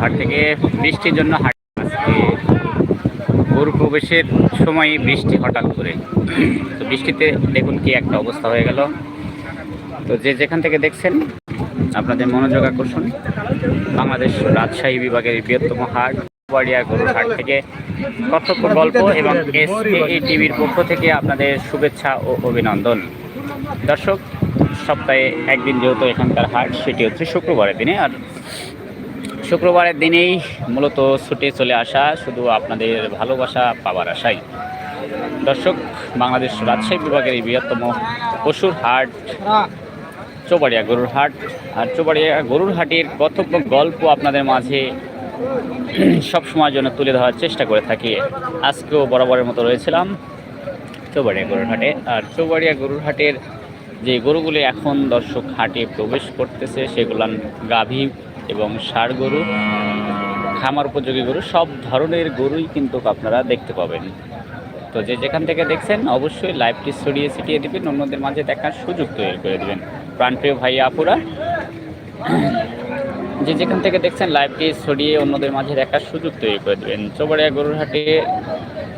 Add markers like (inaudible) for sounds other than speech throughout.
হাট থেকে বৃষ্টির জন্য হাট আজকে গরু প্রবেশের সময় বৃষ্টি হঠাৎ করে। তো বৃষ্টিতে দেখুন কি একটা অবস্থা হয়ে গেল। তো যে যেখান থেকে দেখছেন, আপনাদের মনোযোগ আকর্ষণ, বাংলাদেশ রাজশাহী বিভাগের বৃহত্তম হাট, বাড়িয়া গরুর হাট থেকে কর্তব্য গল্প এবং এস টিভির পক্ষ থেকে আপনাদের শুভেচ্ছা ও অভিনন্দন। দর্শক, সপ্তাহে একদিন যেহেতু এখানকার হাট, সেটি হচ্ছে শুক্রবারের দিনে। আর শুক্রবারের দিনেই মূলত ছুটে চলে আসা শুধু আপনাদের ভালোবাসা পাওয়ার আশাই। দর্শক, বাংলাদেশ রাজশাহী বিভাগের এই বৃহত্তম পশুর হাট, চৌবাড়িয়া গরুর হাট, আর চৌবাড়িয়া গরুর হাটের কর্তব্য গল্প আপনাদের মাঝে সব সময়ের জন্য তুলে ধরার চেষ্টা করে থাকি। আজকেও বরাবরের মতো রয়েছিলাম চৌবাড়িয়া গরুর হাটে। আর চৌবাড়িয়া গরুর হাটের যে গরুগুলি এখন দর্শক হাটে প্রবেশ করতেছে, সেগুলান গাভী এবং ষাড় গরু, খামার উপযোগী গরু, সব ধরনের গরুই কিন্তু আপনারা দেখতে পাবেন। তো যে যেখান থেকে দেখছেন, অবশ্যই লাইভটি ছড়িয়ে ছিটিয়ে দেবেন, অন্যদের মাঝে দেখার সুযোগ তৈরি করে দেবেন। প্রাণপ্রিয় ভাই আপুরা, যে যেখান থেকে দেখছেন, লাইভটি ছড়িয়ে অন্যদের মাঝে দেখার সুযোগ তৈরি করে দেবেন। চৌবাড়িয়া গরুর হাটে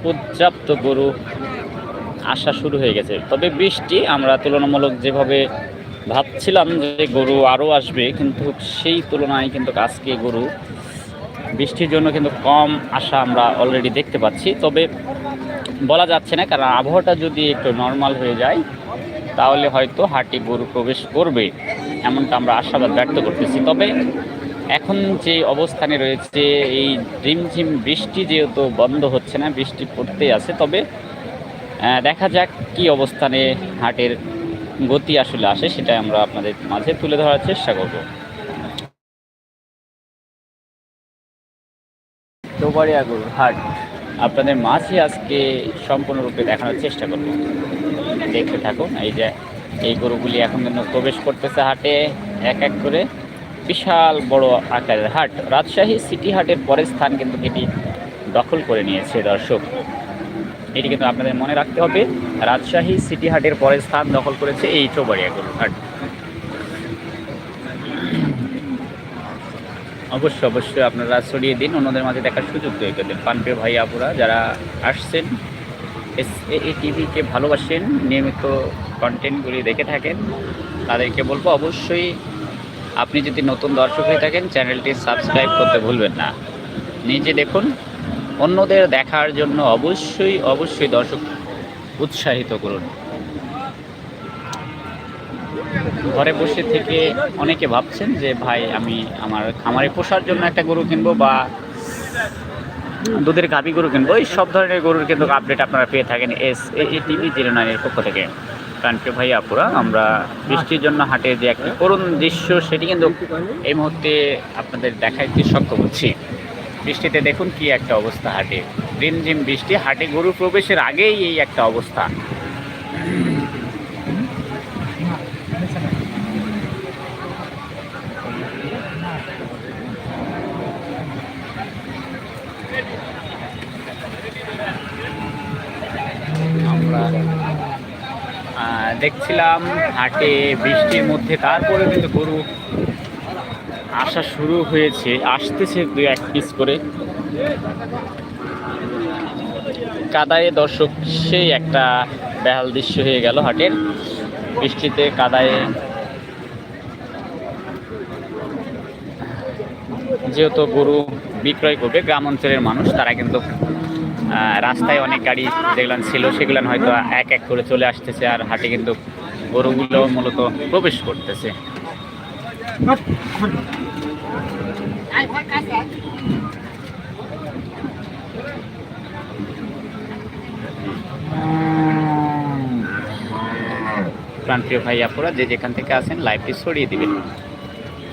পর্যাপ্ত গরু আসা শুরু হয়ে গেছে। তবে বৃষ্টি আমরা তুলনামূলক যেভাবে ভাবছিলাম যে গরু আরও আসবে, কিন্তু সেই তুলনায় কিন্তু আজকে গরু বৃষ্টির জন্য কিন্তু কম আসা আমরা অলরেডি দেখতে পাচ্ছি। তবে বলা যাচ্ছে না, কারণ আবহাওয়াটা যদি একটু নর্মাল হয়ে যায়, তাহলে হয়তো হাটে গরু প্রবেশ করবে, এমনটা আমরা আশাবাদ ব্যক্ত করতেছি। তবে এখন যে অবস্থানে রয়েছে, এই ঝিমঝিম বৃষ্টি যেহেতু বন্ধ হচ্ছে না, বৃষ্টি পড়তেই আছে, তবে দেখা যাক কি অবস্থানে হাটের গতি আসলে আসে সেটা আমরা আপনাদের মাঝে তুলে ধরার চেষ্টা করব। গরুর হাট। আপনাদের মাঝে আজকে সম্পূর্ণরূপে দেখানোর চেষ্টা করব। দেখতে থাকুন এই যে এই গরুগুলি এখন কিন্তু প্রবেশ করতেছে হাটে এক এক করে। বিশাল বড় আকারের হাট। রাজশাহী সিটি হাটের পরের স্থান কিন্তু এটি দখল করে নিয়েছে দর্শক। এটি কিন্তু আপনাদের মনে রাখতে হবে, রাজশাহী সিটি হাটের পরের স্থান দখল করেছে এই চৌবাড়িয়া গরুর হাট। অবশ্যই অবশ্যই আপনারা ছড়িয়ে দিন, অন্যদের মাঝে দেখার সুযোগ তৈরি করে দিন। পানপ্রিয় ভাই আপুরা, যারা আসছেন এস এ টিভিকে ভালোবাসেন, নিয়মিত কন্টেন্টগুলি দেখে থাকেন, তাদেরকে বলব অবশ্যই, আপনি যদি নতুন দর্শক হয়ে থাকেন, চ্যানেলটি সাবস্ক্রাইব করতে ভুলবেন না। নিজে দেখুন অন্যদের দেখার জন্য অবশ্যই অবশ্যই দর্শক উৎসাহিত করুন। ঘরে বসে থেকে অনেকে ভাবছেন যে, ভাই, আমি আমার খামারে পোষার জন্য একটা গরু কিনবো বা দুধের গাভি গরু কিনবো? এই সব ধরনের গরুর কিন্তু আপডেট আপনারা পেয়ে থাকেন এস এ টিভি জিরো নাইনের পক্ষ থেকে। প্রাণপ্রিয় ভাই, আপুরা, আমরা বৃষ্টির জন্য হাটে যে একটি করুণ দৃশ্য, সেটি কিন্তু এই মুহূর্তে আপনাদের দেখাইতে সক্ষম হচ্ছি। বৃষ্টিতে দেখুন কি একটা অবস্থা হাটে। রিমঝিম বৃষ্টি, হাটে গরু প্রবেশের আগেই এই একটা অবস্থা। দেখছিলাম হাটে বৃষ্টির মধ্যে তারপরে কিন্তু গরু আসা শুরু হয়েছে, আসতেছে দু এক পিস করে। কাদায়ে দর্শক, সেই একটা বেহাল দৃশ্য হয়ে গেল হাটের। বৃষ্টিতে কাদায়ে যেহেতু গরু বিক্রয় করবে, গ্রাম অঞ্চলের মানুষ, তারা কিন্তু রাস্তায় অনেক গাড়ি যেগুলো ছিল, সেগুলো হয়তো এক এক করে চলে আসতেছে, আর হাটে কিন্তু গরুগুলো মূলত প্রবেশ করতেছে। প্রান্তীয় ভাই আপুরা যে যেখান থেকে আসেন লাইভটি ছড়িয়ে দিবেন।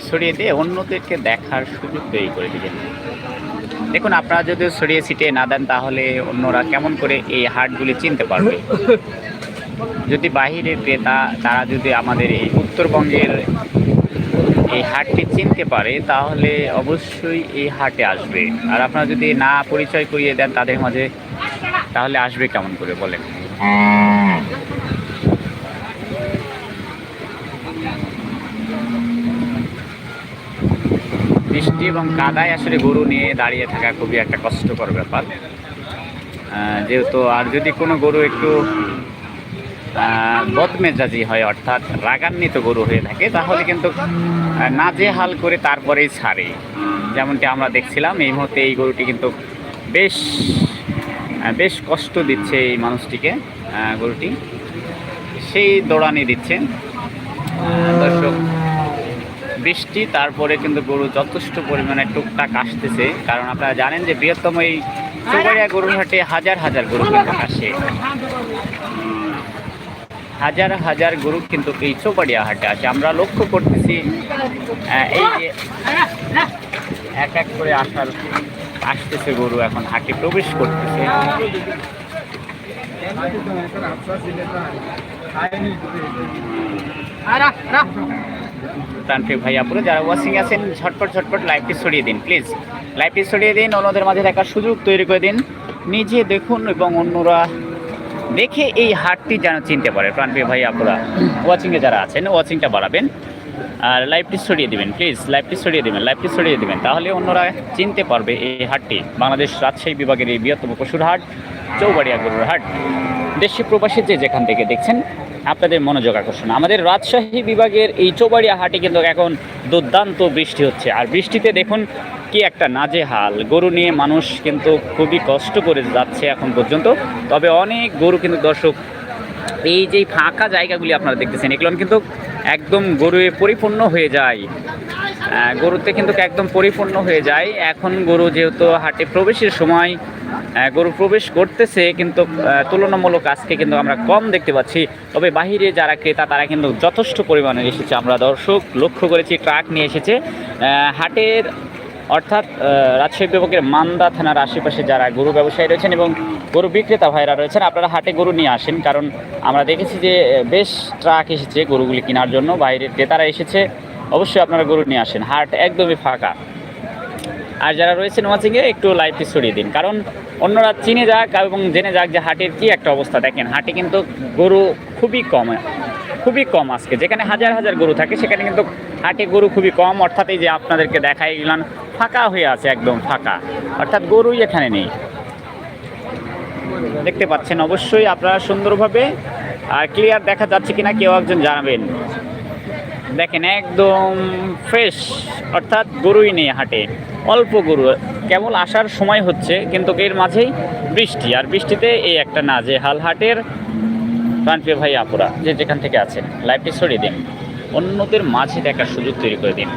ছড়িয়ে দিয়ে অন্যদেরকে দেখার সুযোগ তৈরি করে দিবেন। দেখুন, আপনারা যদি ছড়িয়ে ছিটিয়ে না দেন, তাহলে অন্যরা কেমন করে এই হাটগুলি চিনতে পারবে? যদি বাহিরের ক্রেতা, তারা যদি আমাদের এই উত্তরবঙ্গের এই হাটটি চিনতে পারে, তাহলে অবশ্যই এই হাটে আসবে। আর আপনারা যদি না পরিচয় করিয়ে দেন তাদের মাঝে, তাহলে আসবে কেমন করে, বলেন। বৃষ্টি এবং কাদায় আসলে গরু নিয়ে দাঁড়িয়ে থাকা খুবই একটা কষ্টকর ব্যাপার। যেহেতু, আর যদি কোনো গরু একটু বদমেজাজি হয় অর্থাৎ রাগান্বিত গরু হয়ে থাকে তাহলে কিন্তু আহ, নাজেহাল করে তারপরেই ছাড়ে। যেমনটি আমরা দেখছিলাম এই মুহূর্তে এই গরুটি কিন্তু বেশ বেশ কষ্ট দিচ্ছে এই মানুষটিকে গরুটি। সেই দৌড়ানি দিচ্ছেন। দর্শক বৃষ্টি তারপরে কিন্তু গরু যথেষ্ট পরিমাণে টুকটাক আসতেছে। কারণ আপনারা জানেন যে বৃহত্তম এই চৌবাড়িয়া গরুর হাটে হাজার হাজার গরু কিন্তু আসে। হাজার হাজার গরু কিন্তু এই চৌবাড়িয়া হাটে আসে আমরা লক্ষ্য করতেছি এই যে এক এক করে আসার আসতেছে গরু, এখন হাটে প্রবেশ করতেছে। প্রান্তিক ভাই আপুরে যারা ওয়াচিং আছেন, ঝটপট ঝটপট লাইভটি ছড়িয়ে দিন প্লিজ লাইভটি ছড়িয়ে দিন, অন্যদের মাঝে দেখার সুযোগ তৈরি করে দিন। নিজে দেখুন এবং অন্যরা দেখে এই হাটটি যেন চিনতে পারে। প্রাণপ্রিয় ভাই, আপনারা ওয়াচিংয়ে যারা আছেন ওয়াচিংটা বাড়াবেন। আর লাইভটি ছড়িয়ে দেবেন প্লিজ লাইভটি ছড়িয়ে দেবেন লাইভটি ছড়িয়ে দেবেন। তাহলে অন্যরা চিনতে পারবে এই হাটটি। বাংলাদেশ রাজশাহী বিভাগের এই বৃহত্তম পশুর হাট, চৌবাড়িয়া গরুর হাট। দেশি প্রবাসী যে যেখান থেকে দেখছেন, আপনাদের মনোযোগ আকর্ষণ। আমাদের রাজশাহী বিভাগের এই চৌবাড়িয়া হাটে কিন্তু এখন দুর্দান্ত বৃষ্টি হচ্ছে। আর বৃষ্টিতে দেখুন কি একটা নাজেহাল। গরু নিয়ে মানুষ কিন্তু খুবই কষ্ট করে যাচ্ছে এখন পর্যন্ত। তবে অনেক গরু কিন্তু দর্শক, এই যে ফাঁকা জায়গাগুলি আপনারা দেখতেছেন, এগুলো কিন্তু একদম গরুয়ে পরিপূর্ণ হয়ে যায়। গরুতে কিন্তু একদম পরিপূর্ণ হয়ে যায়। এখন গরু যেহেতু হাটে প্রবেশের সময় গরু প্রবেশ করতেছে কিন্তু তুলনামূলক আজকে কিন্তু আমরা কম দেখতে পাচ্ছি। তবে বাহিরে যারা ক্রেতা, তারা কিন্তু যথেষ্ট পরিমাণে এসেছে। আমরা দর্শক লক্ষ্য করেছি, ট্রাক নিয়ে এসেছে। হাটের অর্থাৎ রাজশাহী বিভাগের মান্দা থানার আশেপাশে যারা গরু ব্যবসায়ী রয়েছেন এবং গরু বিক্রেতা ভাইরা রয়েছেন, আপনারা হাটে গরু নিয়ে আসেন। কারণ আমরা দেখেছি যে বেশ ট্রাক এসেছে গরুগুলি কেনার জন্য। বাইরের ক্রেতারা এসেছে। অবশ্যই আপনারা গরু নিয়ে আসেন। হাট একদমই ফাঁকা। আর যারা রয়েছেন ওয়াচিংয়ে একটু লাইভটি ছড়িয়ে দিন। কারণ অন্যরা চিনে যাক এবং জেনে যাক যে হাটের কী একটা অবস্থা। দেখেন, হাটে কিন্তু গরু খুবই কম খুবই কম আজকে। যেখানে হাজার হাজার গরু থাকে, সেখানে কিন্তু হাটে গরু খুবই কম। অর্থাৎ এই যে আপনাদেরকে দেখাই গেলাম, ফাঁকা হয়ে আছে, একদম ফাঁকা। অর্থাৎ গরুই এখানে নেই। দেখতে পাচ্ছেন, অবশ্যই আপনারা সুন্দরভাবে, আর ক্লিয়ার দেখা যাচ্ছে কিনা, কেউ একজন জানাবেন। দেখেন, একদম ফ্রেশ অর্থাৎ গরুই নেই হাটে, অল্প গরু। কেবল আসার সময় হচ্ছে, কিন্তু এর মাঝেই বৃষ্টি, আর বৃষ্টিতে এই একটা না, যে হাল হাটের প্রাণপ্রিয় ভাই আপুরা, যে যেখান থেকে আছেন, লাইভটি ছড়িয়ে দিন, অন্যদের মাঝে দেখার সুযোগ তৈরি করে দিন।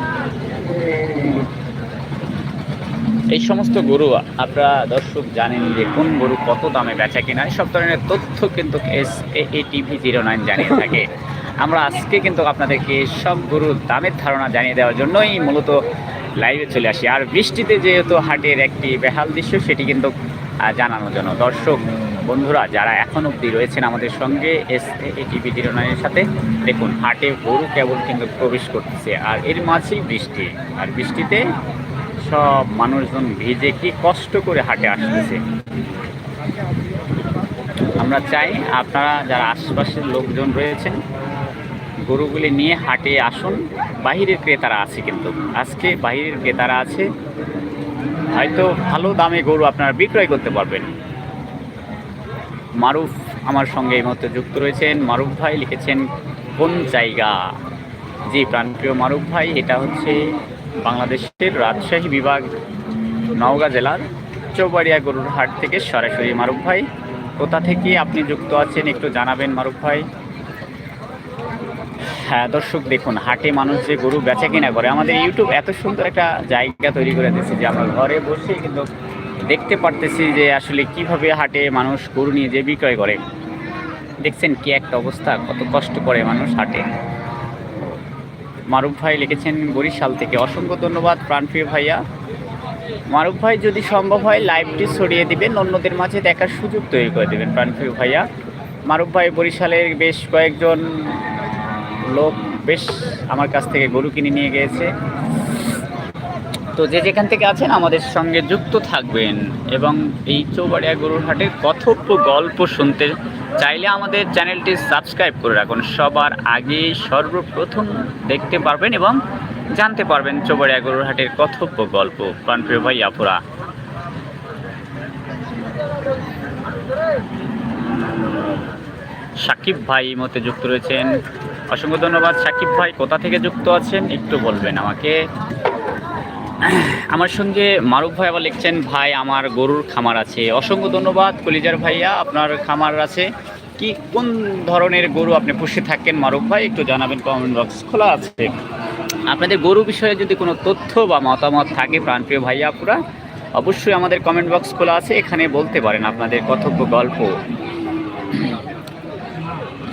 এই সমস্ত গরু আপনারা দর্শক জানেন যে কোন গরু কত দামে বেচা কিনা সব ধরনের তথ্য কিন্তু S A TV zero nine জানিয়ে থাকে। আমরা আজকে কিন্তু আপনাদেরকে সব গরুর দামের ধারণা জানিয়ে দেওয়ার জন্যই মূলত লাইভে চলে আসি। আর বৃষ্টিতে যেহেতু হাটের একটি বেহাল দৃশ্য, সেটি কিন্তু জানানোর জন্য। দর্শক, বন্ধুরা, যারা এখন অবধি রয়েছেন আমাদের সঙ্গে এস এ টিভি জিরো সাথে, দেখুন, হাটে গরু কেবল কিন্তু প্রবেশ করতেছে আর এর মাঝেই বৃষ্টি। আর বৃষ্টিতে সব মানুষজন ভিজে কি কষ্ট করে হাটে আসতেছে। আমরা চাই আপনারা, যারা আশেপাশের লোকজন রয়েছেন গরুগুলি নিয়ে হাটে আসুন। বাহিরের ক্রেতারা আছে কিন্তু। আজকে বাহিরের ক্রেতারা আছে। হয়তো ভালো দামে গরু আপনারা বিক্রয় করতে পারবেন। মারুফ আমার সঙ্গে এই মুহূর্তে যুক্ত রয়েছেন। মারুফ ভাই লিখেছেন, কোন জায়গা? জি, প্রাণপ্রিয় মারুফ ভাই, এটা হচ্ছে বাংলাদেশের রাজশাহী বিভাগ, নওগাঁ জেলার চৌবাড়িয়া গরুর হাট থেকে সরাসরি। মারুফ ভাই, কোথা থেকে আপনি যুক্ত আছেন একটু জানাবেন মারুফ ভাই? হ্যাঁ দর্শক দেখুন, হাটে মানুষ যে গরু বেচা কিনা করে, আমাদের ইউটিউব এত সুন্দর একটা জায়গা তৈরি করে দিয়েছে যে আমরা ঘরে বসে কিন্তু দেখতে পারতেছি যে আসলে কীভাবে হাটে মানুষ গরু নিয়ে যে বিক্রয় করে। দেখছেন কি একটা অবস্থা, কত কষ্ট করে মানুষ হাটে। মারুফ ভাই লিখেছেন, বরিশাল থেকে। অসংখ্য ধন্যবাদ, প্রাণপ্রিয় ভাইয়া। মারুফ ভাই, যদি সম্ভব হয়, লাইভটি ছড়িয়ে দিবেন, অন্যদের মাঝে দেখার সুযোগ তৈরি করে দেবেন, প্রাণপ্রিয় ভাইয়া। মারুফ ভাই, বরিশালের বেশ কয়েকজন লোক বেশ আমার কাছ থেকে গরু কিনে নিয়ে গিয়েছে তো যে যেখান থেকে আছেন, আমাদের সঙ্গে যুক্ত থাকবেন এবং এই চৌবাড়িয়া গরুর হাটের কথোপ গল্প শুনতে চাইলে আমাদের চ্যানেলটি সাবস্ক্রাইব করে রাখুন। সবার আগে সর্বপ্রথম দেখতে পারবেন এবং জানতে পারবেন চৌবাড়িয়া গরুর হাটের কথব্য গল্প। প্রাণপ্রিয় ভাই, আপুরা। সাকিব ভাই মতে যুক্ত রয়েছেন। অসংখ্য ধন্যবাদ। সাকিব ভাই, কোথা থেকে যুক্ত আছেন? একটু বলবেন আমাকে। আমার সঙ্গে মারুফ ভাই আবার লিখছেন, ভাই, আমার গরুর খামার আছে। অসংখ্য ধন্যবাদ। কলিজার ভাইয়া, আপনার খামার আছে? কি, কোন ধরনের গরু আপনি পুষে থাকেন? মারুফ ভাই, একটু জানাবেন কমেন্ট বক্স খোলা আছে। আপনাদের গরু বিষয়ে যদি কোনো তথ্য বা মতামত থাকে, প্রাণপ্রিয় ভাইয়া, আপুরা, অবশ্যই আমাদের কমেন্ট বক্স খোলা আছে। এখানে বলতে পারেন আপনাদের কথব্য গল্প।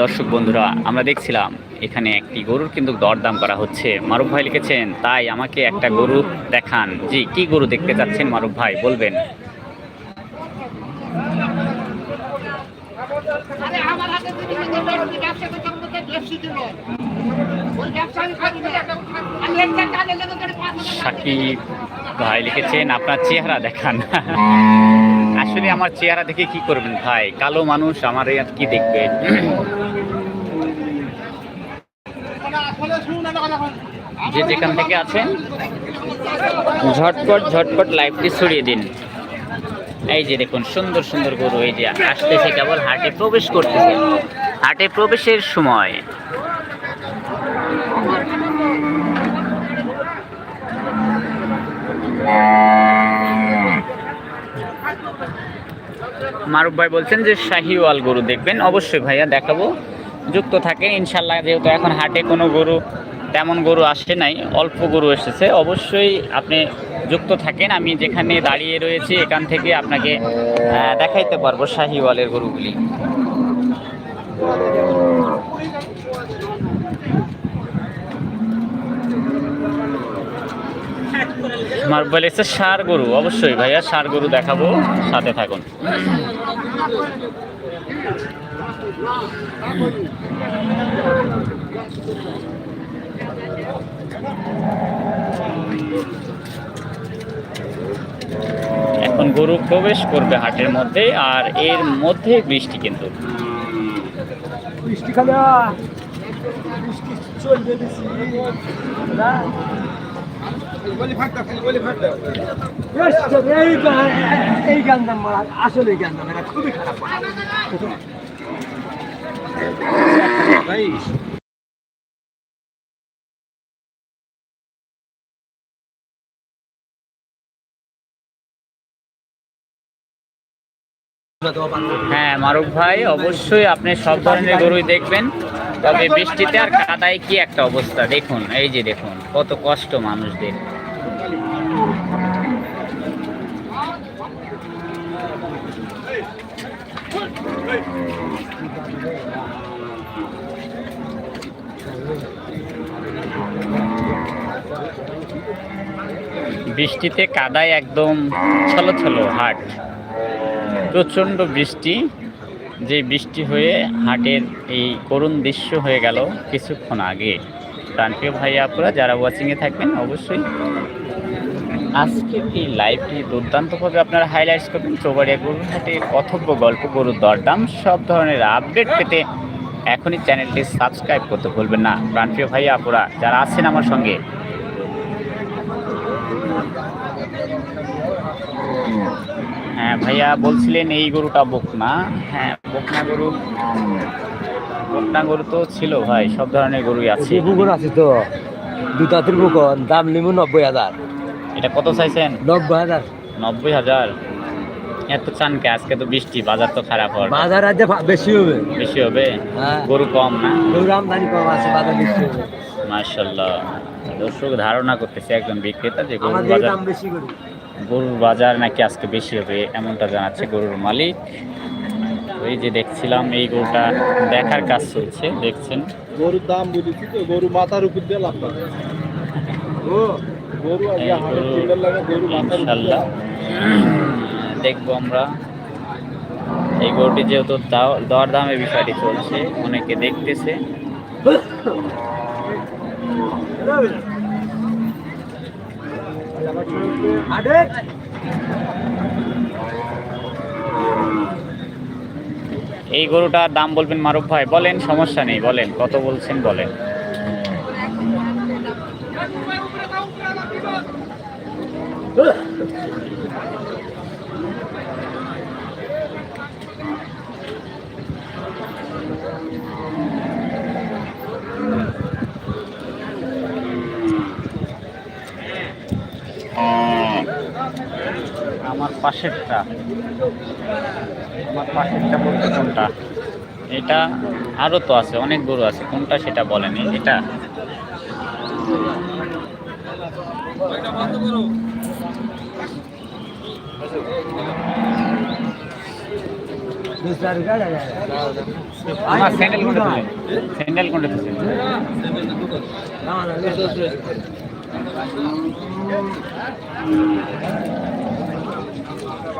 দর্শক বন্ধুরা, আমরা দেখছিলাম এখানে একটি গরুর কিন্তু দরদাম করা হচ্ছে। মারুফ ভাই লিখেছেন, তাই আমাকে একটা গরু দেখান। জি, কি গরু দেখতে চাচ্ছেন মারুফ ভাই, বলবেন। সাকিব ভাই লিখেছেন, আপনার চেহারা দেখান। (laughs) আসলে আমার চেহারা দেখে কি করবেন ভাই? কালো মানুষ, আমার আর কি দেখবে? যে যেখান থেকে আছেন, ঝটপট ঝটপট লাইভটি ছড়িয়ে দিন। এই যে দেখুন, সুন্দর সুন্দর গরু, এই যে আসতেছে কেবল হাটে প্রবেশ করতেছে। হাটে প্রবেশের সময়। মারুফ ভাই বলছেন যে শাহিওয়াল গরু দেখবেন। অবশ্যই ভাইয়া দেখাবো। যুক্ত থাকে ইনশাল্লাহ যেহেতু এখন হাটে কোনো গরু, তেমন গরু আসে নাই, অল্প গরু এসেছে। অবশ্যই আপনি যুক্ত থাকেন, আমি যেখানে দাঁড়িয়ে রয়েছি এখান থেকে আপনাকে দেখাইতে পারব শাহিওয়ালের গরুগুলি। ভাই লিখছে সার গরু। অবশ্যই ভাইয়া সার গরু দেখাবো সাথে থাকুন। এখন গরু প্রবেশ করবে হাটের মধ্যে আর এর মধ্যে বৃষ্টি কিন্তু। বৃষ্টি খাবে। বৃষ্টি চলবে বেশি। বেশ, এই গান দাম মারা আসলে গান দাম এটা খুবই খারাপ ভাই। হ্যাঁ মারুফ ভাই অবশ্যই আপনি সব ধরনের গরুই দেখবেন। তবে বৃষ্টিতে আর কাদায় কি একটা অবস্থা? দেখুন, এই যে দেখুন, কত কষ্ট মানুষদের। বৃষ্টিতে কাদায় একদম ছলো ছলো হাট। প্রচণ্ড বৃষ্টি। যে বৃষ্টি হয়ে হাটের এই করুণ দৃশ্য হয়ে গেল কিছুক্ষণ আগে। প্রাণপ্রিয় ভাই আপুরা, যারা ওয়াচিংয়ে থাকবেন, অবশ্যই আজকের এই লাইভটি দুর্দান্তভাবে আপনারা হাইলাইটস করবেন। চৌবাড়িয়া গরুর হাটের কথব্য গল্প, গরুর দরদাম, সব ধরনের আপডেট পেতে এখনই চ্যানেলটি সাবস্ক্রাইব করতে ভুলবেন না। প্রাণপ্রিয় ভাই আপুরা, যারা আছেন আমার সঙ্গে। হ্যাঁ ভাইয়া বলছিলেন এই গরুটা বকনা। হ্যাঁ বকনা গরু বকনা গরু তো ছিল ভাই সব ধরনের গরুই আছে। পুকুর আছে তো দুটা ত্রিপুকন দাম নিব নব্বই হাজার। এটা কত চাইছেন? নব্বই হাজার। নব্বই হাজার? এত চান কে? আজকে তো বৃষ্টি বাজার তো খারাপ কথা। বাজার আজ বেশি হবে। বেশি হবে? হ্যাঁ। গরু কম না? গরুর আমদানি কম আছে বাজার বেশি হবে। মার্শাল্লাহ দর্শক ধারণা করতেছে একজন বিক্রেতা যে আমাদের বাজার দাম বেশি করি গরুর বাজার নাকি আজকে বেশি হবে এমনটা জানাচ্ছে গরুর মালিক। ওই যে দেখছিলাম এই গরুটা দেখার কাজ চলছে দেখছেন? গরুর দাম বলেছি তো গরু মাথার উপর দিয়ে লাভ ইনশাল্লাহ। দেখব আমরা। এই গরুটি যেহেতু দাও- দরদামের বিষয়টি চলছে অনেকে দেখতেছে। (laughs) এই গরুটার দাম বলবেন মারুফ ভাই। বলেন সমস্যা নেই বলেন কত বলছেন বলেন। (laughs) পাশেরটা। আমার পাশেরটা বলতে কোনটা? এটা আরও তো আছে, অনেক গরু আছে, কোনটা সেটা বলেনি, এটা? আমার স্যান্ডেল স্যান্ডেল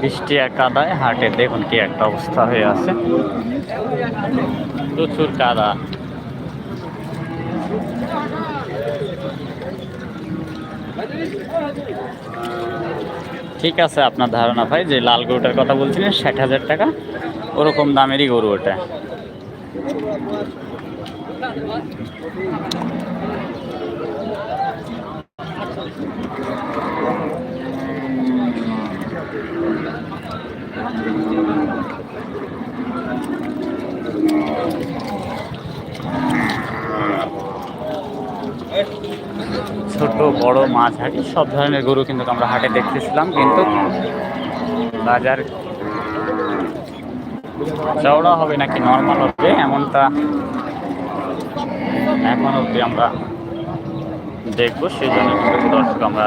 বৃষ্টি এক কাদায় হাটে দেখুন কি একটা অবস্থা হয়ে আছে। প্রচুর কাদা। ঠিক আছে, আপনার ধারণা ভাই, যে লাল গরুটার কথা বলছিলেন, ষাট হাজার টাকা, ওরকম দামেরই গরু ওটা। ছোট, বড়, মাছ, হাঁটি, সব ধরনের গরু কিন্তু আমরা হাটে দেখতেছিলাম, কিন্তু বাজার চওড়া হবে নাকি নর্মাল হবে, এমনটা এখন অবধি আমরা দেখব, সেই জন্য কিন্তু দর্শক আমরা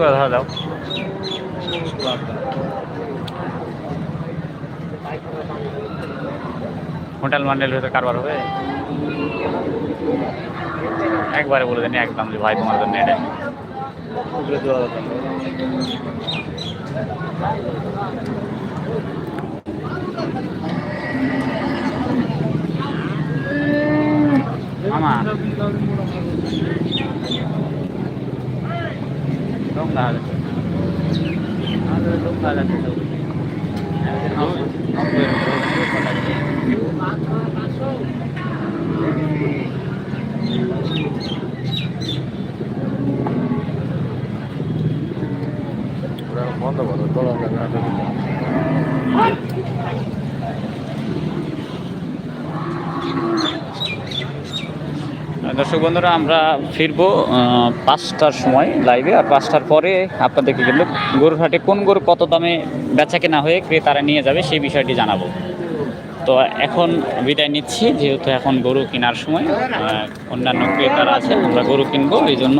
করে দাও হোটেল মান্ডেল হয়তো কারবার হবে একবারে বলে দেন, একদম যে ভাই তোমার জন্য এটা। মামা দর্শক বন্ধুরা, আমরা ফিরবো পাঁচটার সময় লাইভে আর পাঁচটার পরে আপনাদেরকে কিন্তু গরুর হাটে কোন গরু কত দামে বেচা কেনা হয়ে ক্রেতারা নিয়ে যাবে সেই বিষয়টি জানাব। তো এখন বিদায় নিচ্ছি, যেহেতু এখন গরু কেনার সময় অন্যান্য ক্রেতারা আছে, আমরা গরু কিনবো, এই জন্য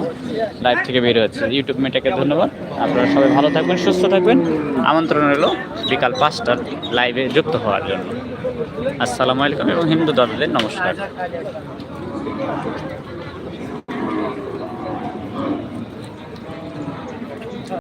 লাইভ থেকে বের হচ্ছে ইউটিউব মেটাকে ধন্যবাদ। আপনারা সবাই ভালো থাকবেন, সুস্থ থাকবেন। আমন্ত্রণ এলো বিকাল পাঁচটার লাইভে যুক্ত হওয়ার জন্য। আসসালামু আলাইকুম এবং হিন্দু দাদাদের নমস্কার। Thank you.